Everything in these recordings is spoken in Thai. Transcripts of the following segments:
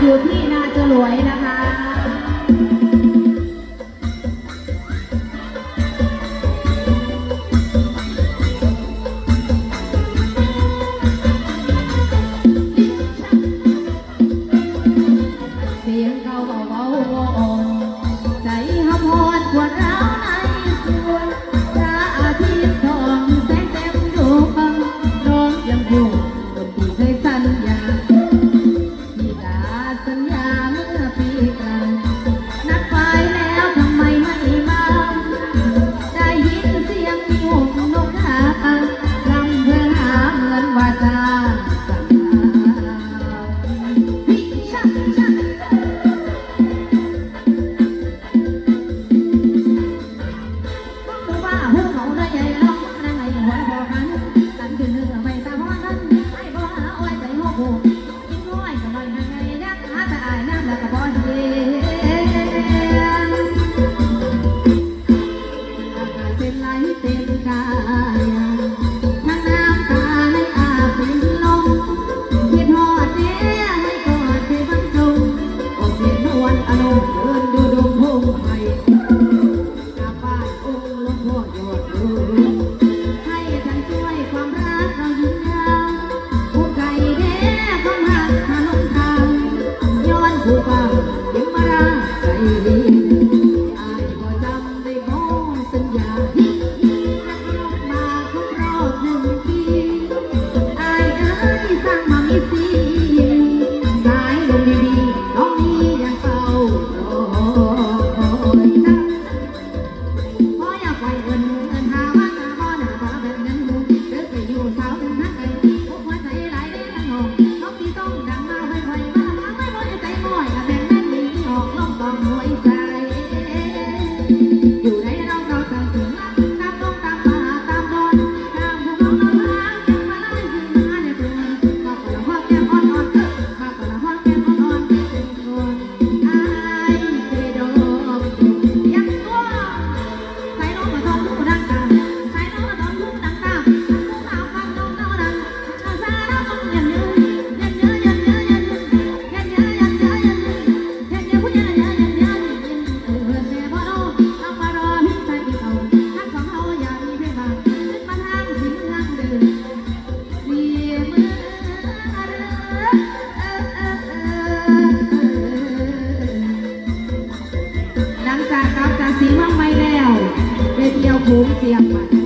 อยู่ที่นาจรวยนะคะเสียงเข่าเบาๆใจหอมหอดกว่ร้าวในสวน the night. Thank you. สีมาไม่แล้วเวทีเอาโขงเสียงมา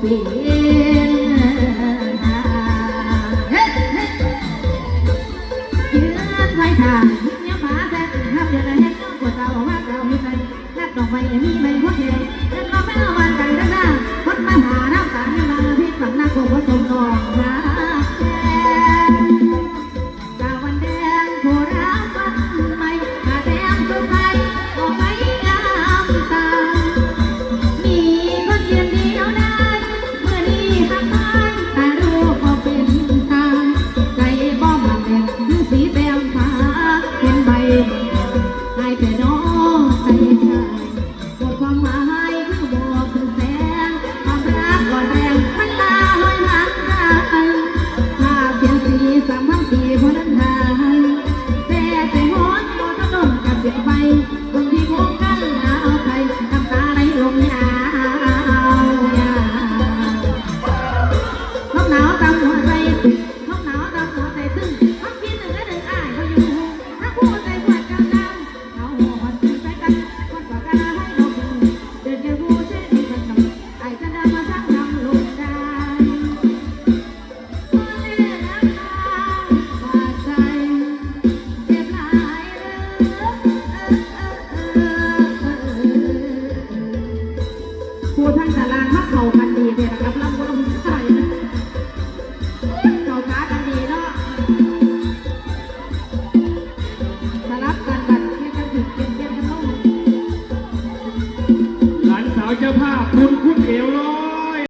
เปลี่ยนเฮ้ยืดไทางยังมาแซ่บห้าเดือนละแห้ปวดตาบอกว่าเรามีใจนัดดอกไม้ยังมีใบหัวแเดินรอบแม่วันกันด้านหน้าวัดมาหาน้ำตาลมาพิษฝังหน้าโกบสมนองนะแดงตาวันแดงโครา